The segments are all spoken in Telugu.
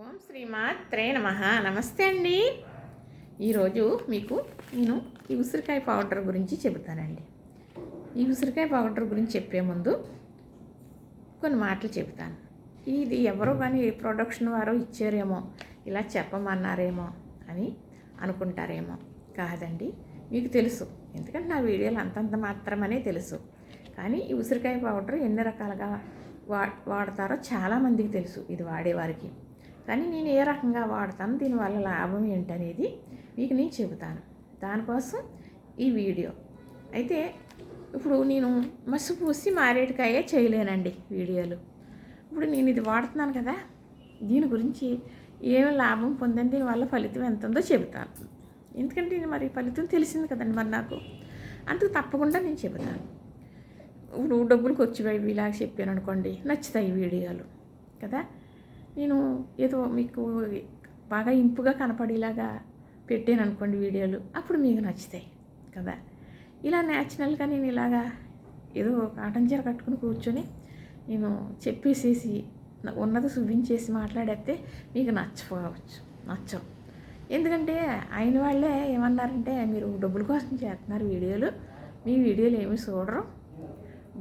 ఓం శ్రీమాత్రే నమ. నమస్తే అండి. ఈరోజు మీకు నేను ఈ ఉసిరికాయ పౌడర్ గురించి చెబుతానండి. ఈ ఉసిరికాయ పౌడర్ గురించి చెప్పే ముందు కొన్ని మాటలు చెబుతాను. ఇది ఎవరో కానీ ఏ ప్రొడక్షన్ వారో ఇచ్చారేమో ఇలా చెప్పమన్నారేమో అని అనుకుంటారేమో కాదండి. మీకు తెలుసు. ఎందుకంటే నా వీడియోలు అంతంత మాత్రమనే తెలుసు. కానీ ఈ ఉసిరికాయ పౌడర్ ఎన్ని రకాలుగా వా వాడతారో చాలామందికి తెలుసు. ఇది వాడేవారికి. కానీ నేను ఏ రకంగా వాడతాను దీనివల్ల లాభం ఏంటనేది మీకు నేను చెబుతాను. దానికోసం ఈ వీడియో. అయితే ఇప్పుడు నేను మసి పూసి మారేటికాయే చేయలేనండి వీడియోలు. ఇప్పుడు నేను ఇది వాడుతున్నాను కదా దీని గురించి ఏం లాభం పొందని దీనివల్ల ఫలితం ఎంత ఉందో చెబుతాను. ఎందుకంటే ఇది మరి ఫలితం తెలిసింది కదండి మరి నాకు. అందుకు తప్పకుండా నేను చెబుతాను. ఇప్పుడు డబ్బులు ఖర్చు అవి ఇలాగ చెప్పాను అనుకోండి నచ్చుతాయి వీడియోలు కదా. నేను ఏదో మీకు బాగా ఇంపుగా కనపడేలాగా పెట్టాను అనుకోండి వీడియోలు అప్పుడు మీకు నచ్చుతాయి కదా. ఇలా న్యాచురల్గా నేను ఇలాగా ఏదో కాటన్ చీర కట్టుకుని కూర్చొని నేను చెప్పేసేసి ఉన్నది చూపించేసి మాట్లాడేస్తే మీకు నచ్చపోవచ్చు నచ్చవు. ఎందుకంటే ఆయన వాళ్ళే ఏమన్నారంటే మీరు డబ్బుల కోసం చేస్తున్నారు వీడియోలు మీ వీడియోలు ఏమీ చూడరు.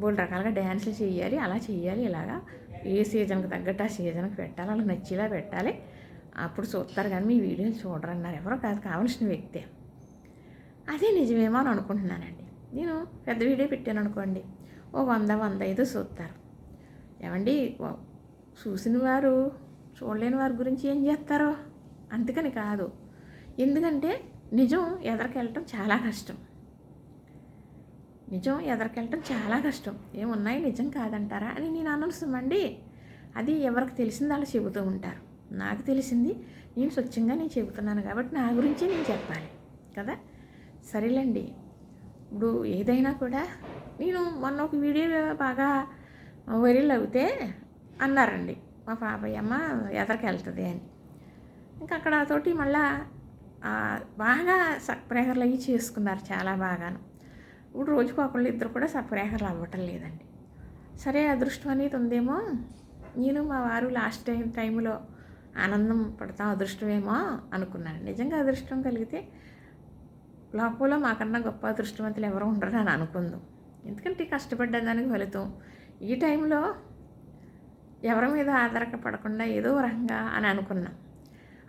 బోల్ రకాలుగా డ్యాన్సులు చేయాలి అలా చేయాలి ఇలాగా. ఏ సీజన్కి తగ్గట్టు ఆ సీజన్కి పెట్టాలి వాళ్ళకి నచ్చేలా పెట్టాలి. అప్పుడు చూస్తారు కానీ మీ వీడియోని చూడరన్నారు. ఎవరో కాదు కావలసిన వ్యక్తే. అదే నిజమేమో అని అనుకుంటున్నానండి. నేను పెద్ద వీడియో పెట్టాను అనుకోండి ఓ వంద వంద ఐదు చూస్తారు ఏమండి చూసిన వారు చూడలేని వారి గురించి ఏం చేస్తారో అందుకని కాదు. ఎందుకంటే నిజం ఎదరికెళ్ళటం చాలా కష్టం. నిజం ఎదరికెళ్ళటం చాలా కష్టం. ఏమున్నాయి నిజం కాదంటారా అని నేను అనవసరమండి అది ఎవరికి తెలిసింది వాళ్ళు చెబుతూ ఉంటారు. నాకు తెలిసింది నేను స్వచ్ఛంగా నేను చెబుతున్నాను కాబట్టి నా గురించి నేను చెప్పాలి. కదా? సరేలేండి. ఇప్పుడు ఏదైనా కూడా నేను మొన్న ఒక వీడియో బాగా వైరల్ అవుతే అన్నారండి. మా పాపయ్య అమ్మ ఎదరికి వెళ్తుంది అని. ఇంకా అక్కడ తోటి మళ్ళా బాగా సక్ప్రేహర్లు అవి చేసుకున్నారు చాలా బాగాను. ఇప్పుడు రోజుకు ఒకళ్ళు ఇద్దరు కూడా సప్రేహర్లు అవ్వటం లేదండి. సరే అదృష్టం అనేది ఉందేమో? నేను మా వారు లాస్ట్ టైం టైంలో ఆనందం పడతాం అదృష్టమేమో అనుకున్నాను. నిజంగా అదృష్టం కలిగితే లోకంలో మాకన్నా గొప్ప అదృష్టవంతులు ఎవరు ఉండరు అని అనుకుందాం. ఎందుకంటే కష్టపడ్డ దానికి ఫలితం ఈ టైంలో ఎవరి మీద ఆధారపడకుండా ఏదో రకంగా అని అనుకున్నాం.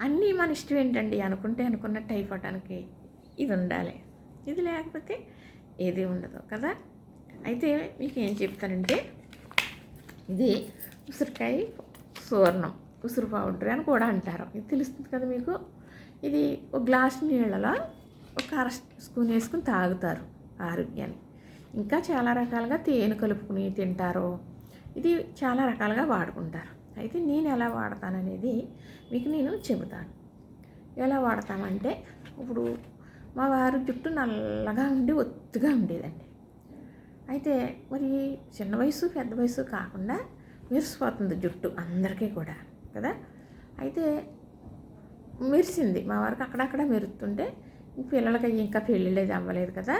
అన్నీ మన ఇష్టం ఏంటండి? అనుకుంటే అనుకున్నట్టు అయిపోవటానికి ఇది ఉండాలి. ఇది లేకపోతే ఏది ఉండదు కదా? అయితే మీకు ఏం చెప్తానంటే ఇది ఉసిరికాయ సూర్ణం ఉసిరి పౌడర్ అని కూడా అంటారు. ఇది తెలుస్తుంది కదా మీకు? ఇది ఒక గ్లాస్ నీళ్ళలో ఒక అర స్పూన్ వేసుకుని తాగుతారు ఆరోగ్యాన్ని ఇంకా చాలా రకాలుగా తేనె కలుపుకుని తింటారు. ఇది చాలా రకాలుగా వాడుకుంటారు. అయితే నేను ఎలా వాడతాననేది మీకు నేను చెబుతాను. ఎలా వాడతామంటే ఇప్పుడు మా వారు జుట్టు నల్లగా ఉండి ఒత్తుగా ఉండేదండి. అయితే మరి చిన్న వయసు పెద్ద వయసు కాకుండా మెరిసిపోతుంది జుట్టు అందరికీ కూడా కదా? అయితే మెరిసింది. మా వారికి అక్కడక్కడ మెరుస్తుంటే పిల్లలకి ఇంకా పెళ్ళిళ్ళేది అవ్వలేదు కదా?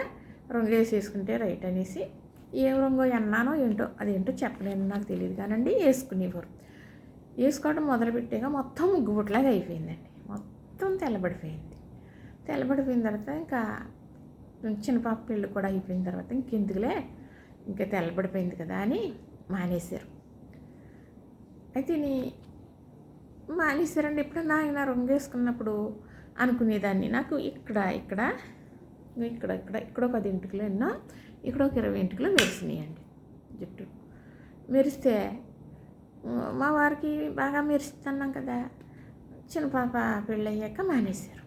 రంగు వేసేసుకుంటే రైట్ అనేసి ఏ రంగు ఎన్నానో ఏంటో అదేంటో చెప్పలేను నాకు తెలియదు కానండి వేసుకునేవారు. వేసుకోవడం మొదలుపెట్టాక మొత్తం ముగ్గుబుట్లాగా అయిపోయిందండి. మొత్తం తెల్లబడిపోయింది. తెల్లబడిపోయిన తర్వాత ఇంకా చిన్నపాప పెళ్ళి కూడా అయిపోయిన తర్వాత ఇంకెందుకులే ఇంకా తెల్లబడిపోయింది కదా అని మానేశారు. అయితే నీ మానేశారండి. ఎప్పుడన్నా ఆయన రంగు వేసుకున్నప్పుడు అనుకునేదాన్ని. నాకు ఇక్కడ ఇక్కడ ఇక్కడ ఇక్కడ ఇక్కడ పది ఇంటికలు ఎన్నో ఇక్కడ ఒక ఇరవై ఇంటికలు మెరిసినాయండి జుట్టు. మెరిస్తే మా వారికి బాగా మెరుస్తున్నాం కదా. చిన్న పాప పెళ్ళయ్యాక మానేశారు.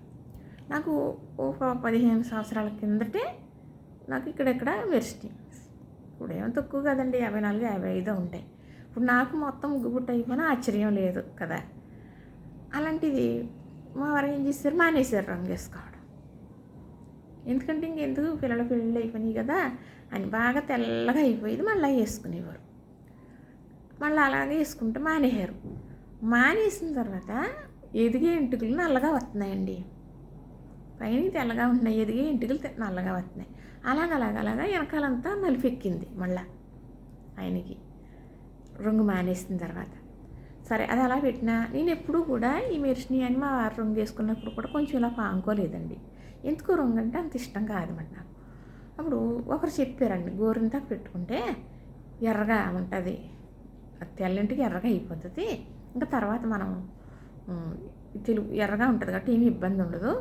నాకు ఒక పదిహేను సంవత్సరాల కిందటే నాకు ఇక్కడెక్కడ మెరిసినాయి ఇప్పుడు ఏమో తక్కువ కదండి యాభై నాలుగు యాభై ఐదు ఉంటాయి. ఇప్పుడు నాకు మొత్తం గుబుట్ అయిపోయినా ఆశ్చర్యం లేదు కదా. అలాంటిది మా వారు ఏం చేశారు మానేశారు రంగు వేసుకోవడం. ఎందుకంటే ఇంకెందుకు? పిల్లల పెళ్ళి అయిపోయినాయి కదా అని బాగా తెల్లగా అయిపోయేది మళ్ళీ వేసుకునేవారు. మళ్ళీ అలాగే వేసుకుంటే మానేశారు. మానేసిన తర్వాత ఎదిగే ఇంటికలు నల్లగా వస్తున్నాయండి. పైన తెల్లగా ఉంటున్నాయి ఎదిగే ఇంటికలు తె- నల్లగా వస్తున్నాయి అలాగ అలాగ వెనకాలంతా నలిపెక్కింది మళ్ళా ఆయనకి రంగు మానేసిన తర్వాత. సరే అది అలా పెట్టినా నేను ఎప్పుడూ కూడా ఈ మెరిసిని అని మా వారు రంగు వేసుకున్నప్పుడు కూడా కొంచెం ఇలా పాముకోలేదండి ఎందుకు రంగు అంటే అంత ఇష్టం కాదన్నమాట నాకు. అప్పుడు ఒకరు చెప్పారండి గోరింతాకు పెట్టుకుంటే ఎర్రగా ఉంటుంది. తెల్లింటికి ఎర్రగా అయిపోతుంది. ఇంకా తర్వాత మనం తెలుగు ఎర్రగా ఉంటుంది కాబట్టి ఏమీ ఇబ్బంది ఉండదు.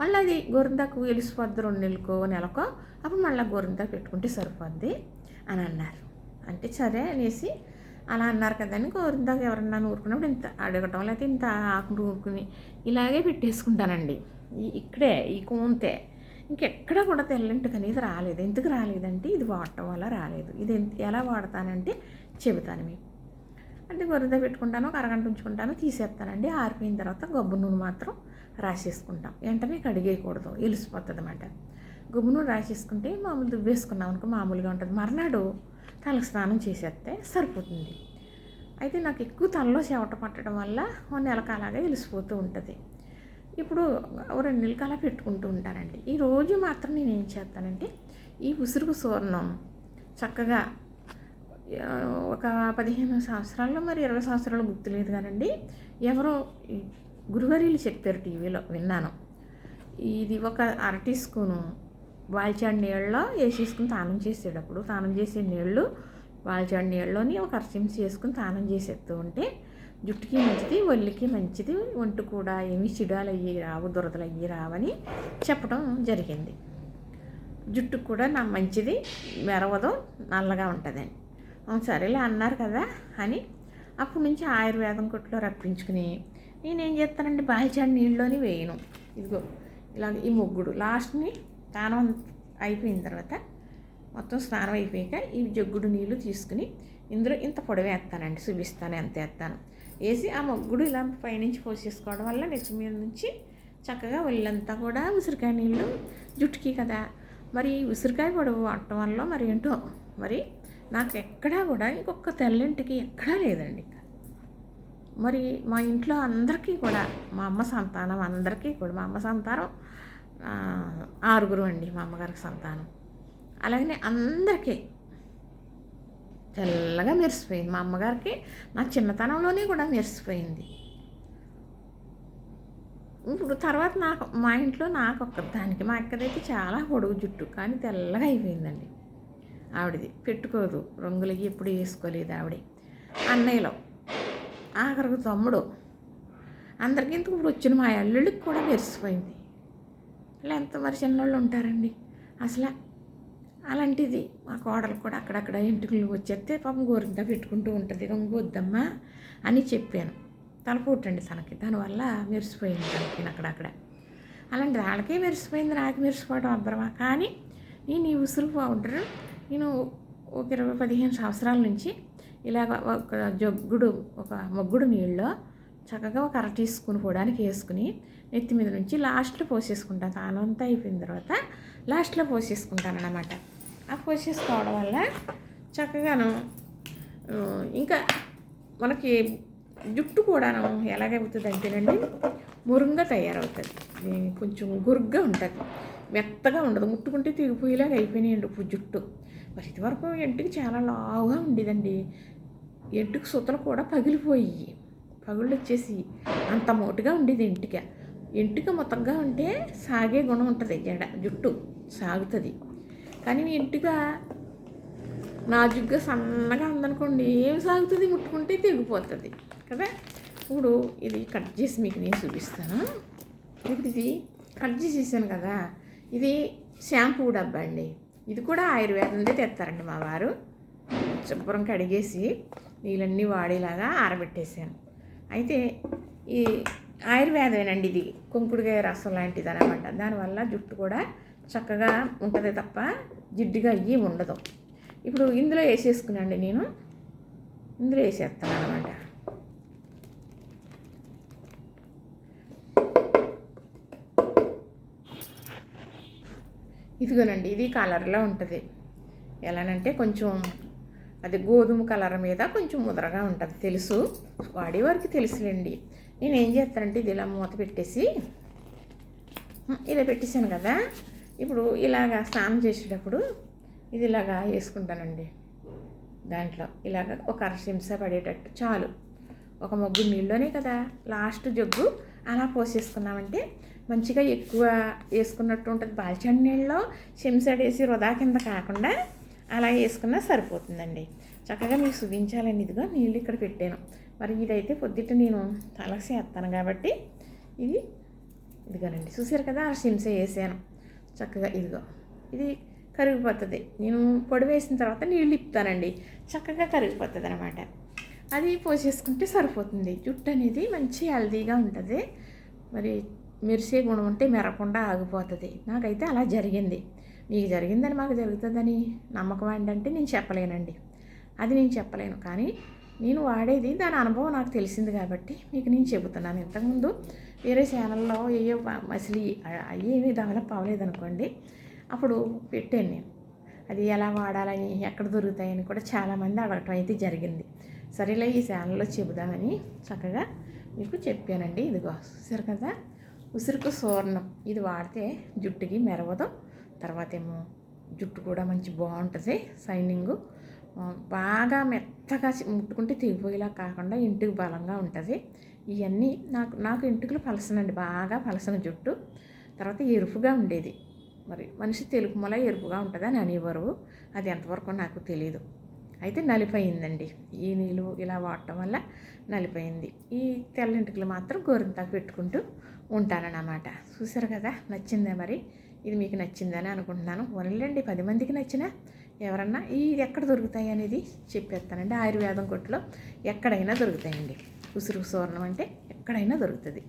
మళ్ళీ అది గోరిందాకు ఎలిసిపోద్ది రెండు నెలకో నెలకో అప్పుడు మళ్ళీ గోరిందాకు పెట్టుకుంటే సరిపోద్ది అని అన్నారు. అంటే సరే అనేసి అలా అన్నారు కదని గోరిందాకు ఎవరన్నా నూరుకున్నప్పుడు ఇంత అడగటం లేకపోతే ఇంత ఆకు నూరుకుని ఇలాగే పెట్టేసుకుంటానండి. ఈ ఇక్కడే ఈ కూంతే. ఇంకెక్కడ కూడా తెల్లింటికి అనేది రాలేదు. ఎందుకు రాలేదంటే ఇది వాడటం వల్ల రాలేదు. ఇది ఎంత- ఎలా వాడతానంటే చెబుతాను మీకు. అంటే గొర్రెద పెట్టుకుంటాను ఒక అరగంట ఉంచుకుంటాను తీసేస్తానండి. ఆరిపోయిన తర్వాత గబ్బు నూనె మాత్రం రాసేసుకుంటాం. వెంటనే కడిగేయకూడదు. ఎలిసిపోతుంది అన్నమాట గబ్బు రాసేసుకుంటే మామూలు దువ్వేసుకున్నాం అనుకో మామూలుగా ఉంటుంది. మర్నాడు తలకు స్నానం చేసేస్తే సరిపోతుంది. అయితే నాకు ఎక్కువ తలలో చెవట పట్టడం వల్ల ఓ నెలకు అలాగే వెలిసిపోతూ ఉంటుంది. ఇప్పుడు ఓ రెండు నెలలకు అలా పెట్టుకుంటూ ఉంటానండి. ఈ రోజు మాత్రం నేను ఏం చేస్తానంటే ఈ ఉసురుకు సూర్ణం చక్కగా ఒక పదిహేను సంవత్సరాల్లో మరి ఇరవై సంవత్సరాలు గుర్తులేదు కానండి ఎవరో గురువారీలు చెప్పారు టీవీలో విన్నాను. ఇది ఒక అరటి స్కూను. స్పూను వాల్చాడు నీళ్ళలో వేసేసుకుని స్నానం చేసేటప్పుడు తానం చేసే నీళ్ళు వాల్చాడి నీళ్ళలోని ఒక అర వేసుకుని తానం చేసేస్తూ ఉంటే జుట్టుకి మంచిది ఒళ్ళుకి మంచిది ఒంటి కూడా ఏమి చిడాలు అయ్యి రావు దురదలు అయ్యి రావని చెప్పడం జరిగింది. జుట్టుకు కూడా నా మంచిది మెరవదు నల్లగా ఉంటుందని సరేలే అన్నారు కదా అని అప్పటి నుంచి ఆయుర్వేదం కొట్లో రప్పించుకుని నేనేం చేస్తానంటే బాల్చాడు నీళ్ళలోని వేయను. ఇదిగో ఇలాగ ఈ ముగ్గుడు. లాస్ట్ని స్నానం అయిపోయిన తర్వాత మొత్తం స్నానం అయిపోయాక ఈ జగ్గుడు నీళ్ళు తీసుకుని ఇందులో ఇంత పొడవేస్తానండి చూపిస్తాను ఎంత వేస్తాను. వేసి ఆ ముగ్గుడు ఇలా పైనుంచి పోసేసుకోవడం వల్ల నెత్తి మీద నుంచి చక్కగా ఒళ్ళంతా కూడా ఉసిరికాయ నీళ్ళు జుట్టుకి కదా. మరి ఈ ఉసిరికాయ పొడవు వాడటం వల్ల మరి ఏంటో మరి నాకు ఎక్కడా కూడా ఇంకొక తెల్లింటికి ఎక్కడా లేదండి. ఇంకా మరి మా ఇంట్లో అందరికీ కూడా మా అమ్మ సంతానం అందరికీ కూడా మా అమ్మ సంతానం ఆరుగురు అండి మా అమ్మగారికి సంతానం. అలాగనే అందరికీ తెల్లగా మెరిసిపోయింది. మా అమ్మగారికి నా చిన్నతనంలోనే కూడా మెరిసిపోయింది. ఇప్పుడు తర్వాత నాకు మా ఇంట్లో నాకు ఒక్క దానికి మా అక్కదైతే చాలా పొడుగు జుట్టు కానీ తెల్లగా అయిపోయిందండి. ఆవిడది పెట్టుకోదు రంగులకి ఎప్పుడు వేసుకోలేదు ఆవిడ. అన్నయ్యలో ఆఖరికి తమ్ముడు. అందరికీ ఇంతకు ఇప్పుడు వచ్చిన మా అల్లుళ్ళకి కూడా మెరిసిపోయింది. ఇలా ఎంత మరి చిన్నోళ్ళు ఉంటారండి? అసలు అలాంటిది మా కోడలు కూడా అక్కడక్కడ ఇంటికి వచ్చేస్తే పాపం గోరింత పెట్టుకుంటూ ఉంటుంది. రంగు వద్దమ్మా అని చెప్పాను. తలపోటండి తనకి. దానివల్ల మెరిసిపోయింది తనకి అక్కడక్కడ. అలాంటి వాళ్ళకే మెరిసిపోయింది నాకు మెరిసిపోవడం అబ్బరమా? కానీ నేను ఈ ఉసురు పౌడర్ నేను ఒక ఇరవై పదిహేను సంవత్సరాల నుంచి ఇలాగ ఒక జగ్గుడు ఒక మొగ్గుడు నీళ్ళలో చక్కగా ఒక అర టీ స్పూన్ పోవడానికి వేసుకుని నెత్తి మీద నుంచి లాస్ట్లో పోసేసుకుంటాను కాలం అంతా అయిపోయిన తర్వాత లాస్ట్లో పోసేసుకుంటాను అన్నమాట ఆ పోసేసుకోవడం వల్ల చక్కగాను ఇంకా మనకి జుట్టు కూడాను ఎలాగవుతుంది అంటేనండి మురుంగా తయారవుతుంది. కొంచెం గురుగ్గా ఉంటుంది. మెత్తగా ఉండదు. ముట్టుకుంటే తిరిగిపోయేలాగా అయిపోయినాయండి ఇప్పుడు జుట్టు. మరి ఇదివరకు ఇంటికి చాలా లావుగా ఉండేదండి. ఎంటుకు సుతలు కూడా పగిలిపోయి పగుళ్ళు వచ్చేసి అంత మోటుగా ఉండేది ఇంటిక. ఎంటిక మొత్తంగా ఉంటే సాగే గుణం ఉంటుంది జడ జుట్టు సాగుతుంది. కానీ ఇంటిక నాజుగ్గా సన్నగా ఉందనుకోండి ఏం సాగుతుంది? ముట్టుకుంటే తెగిపోతుంది కదా? ఇప్పుడు ఇది కట్ చేసి మీకు నేను చూపిస్తాను. ఇప్పుడు ఇది కట్ చేసేసాను కదా ఇది షాంపూ డబ్బా అండి ఇది కూడా ఆయుర్వేదందే తెస్తారండి మా వారు. శుభ్రం కడిగేసి నీళ్ళన్నీ వాడేలాగా ఆరబెట్టేసాను అయితే ఈ ఆయుర్వేదమేనండి ఇది. కుంకుడుకాయ రసం లాంటిది అనమాట దానివల్ల జుట్టు కూడా చక్కగా ఉంటుంది తప్ప జిడ్డుగా అయ్యి ఉండదు. ఇప్పుడు ఇందులో వేసేసుకున్నాండి నేను. ఇందులో వేసేస్తాను అనమాట ఇదిగోనండి ఇది కలర్లో ఉంటుంది. ఎలానంటే కొంచెం అది గోధుమ కలర్ మీద కొంచెం ముదరగా ఉంటుంది తెలుసు. వాడేవారికి తెలుసులేండి. నేను ఏం చేస్తానంటే ఇది ఇలా మూత పెట్టేసి ఇలా పెట్టేశాను కదా. ఇప్పుడు ఇలాగా స్నానం చేసేటప్పుడు ఇది ఇలాగా వేసుకుంటానండి. దాంట్లో ఇలాగ ఒక అర చెంచా పడేటట్టు చాలు. ఒక మొగ్గు నీళ్ళలోనే కదా లాస్ట్ జగ్గు అలా పోసేసుకున్నామంటే మంచిగా ఎక్కువ వేసుకున్నట్టు ఉంటుంది. బాల్చండి నీళ్ళలో చెంచాడు వృధా కింద కాకుండా అలా వేసుకున్నా సరిపోతుందండి. చక్కగా మీకు చూపించాలండి ఇదిగో నీళ్ళు ఇక్కడ పెట్టాను. మరి ఇదైతే పొద్దుట నేను తలసి వేస్తాను కాబట్టి ఇది ఇదిగోనండి. చూసారు కదా ఆ సిమ్స వేసాను. చక్కగా ఇదిగో ఇది కరిగిపోతుంది. నేను పొడి వేసిన తర్వాత నీళ్ళు ఇప్పుతానండి. చక్కగా కరిగిపోతుంది అనమాట అది పోసేసుకుంటే సరిపోతుంది. జుట్టు అనేది మంచి హెల్దీగా ఉంటుంది. మరి మెరిసే గుణం ఉంటే మెరకుండా ఆగిపోతుంది. నాకైతే అలా జరిగింది. మీకు జరిగిందని మాకు జరుగుతుందని నమ్మకం ఏంటంటే నేను చెప్పలేనండి. అది నేను చెప్పలేను. కానీ నేను వాడేది దాని అనుభవం నాకు తెలిసింది కాబట్టి మీకు నేను చెబుతున్నాను. ఇంతకుముందు వేరే ఛానల్లో ఏయో మసిలి అవి ఏమీ డెవలప్ అవ్వలేదు అనుకోండి అప్పుడు పెట్టాను నేను. అది ఎలా వాడాలని ఎక్కడ దొరుకుతాయని కూడా చాలామంది అడగటం అయితే జరిగింది. సరేలే ఈ ఛానల్లో చెబుదామని చక్కగా మీకు చెప్పానండి. ఇదిగో చూసారు కదా ఉసిరికి సూర్ణం. ఇది వాడితే జుట్టుకి మెరవదు. తర్వాత ఏమో జుట్టు కూడా మంచి బాగుంటుంది షైనింగ్. బాగా మెత్తగా ముట్టుకుంటే తెగిపోయేలా కాకుండా ఇంటికి బలంగా ఉంటుంది. ఇవన్నీ నాకు నాకు ఇంటికి పలసనండి బాగా పలసన జుట్టు. తర్వాత ఎరుపుగా ఉండేది. మరి మనిషి తెలుపు మొల ఎరుపుగా ఉంటుంది అని అనేవారు. అది ఎంతవరకు నాకు తెలియదు అయితే నలిపోయిందండి. ఈ నీళ్ళు ఇలా వాడటం వల్ల నలిపోయింది. ఈ తెల్లంటికలు మాత్రం గోరింతాకు పెట్టుకుంటూ ఉంటానన్నమాట. చూసారు కదా నచ్చిందే మరి? ఇది మీకు నచ్చిందని అనుకుంటున్నాను. వనలేండి పది మందికి నచ్చినా ఎవరన్నా ఈ ఎక్కడ దొరుకుతాయి అనేది చెప్పేస్తానండి. ఆయుర్వేదం కొట్టులో ఎక్కడైనా దొరుకుతాయండి. ఉసురు సూర్ణం అంటే ఎక్కడైనా దొరుకుతుంది.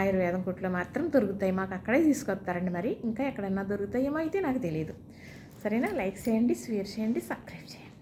ఆయుర్వేదం కొట్లో మాత్రం దొరుకుతాయి. మాకు అక్కడే తీసుకొస్తారండి మరి. ఇంకా ఎక్కడైనా దొరుకుతాయేమో అయితే నాకు తెలియదు సరేనా? లైక్ చేయండి షేర్ చేయండి సబ్స్క్రైబ్ చేయండి.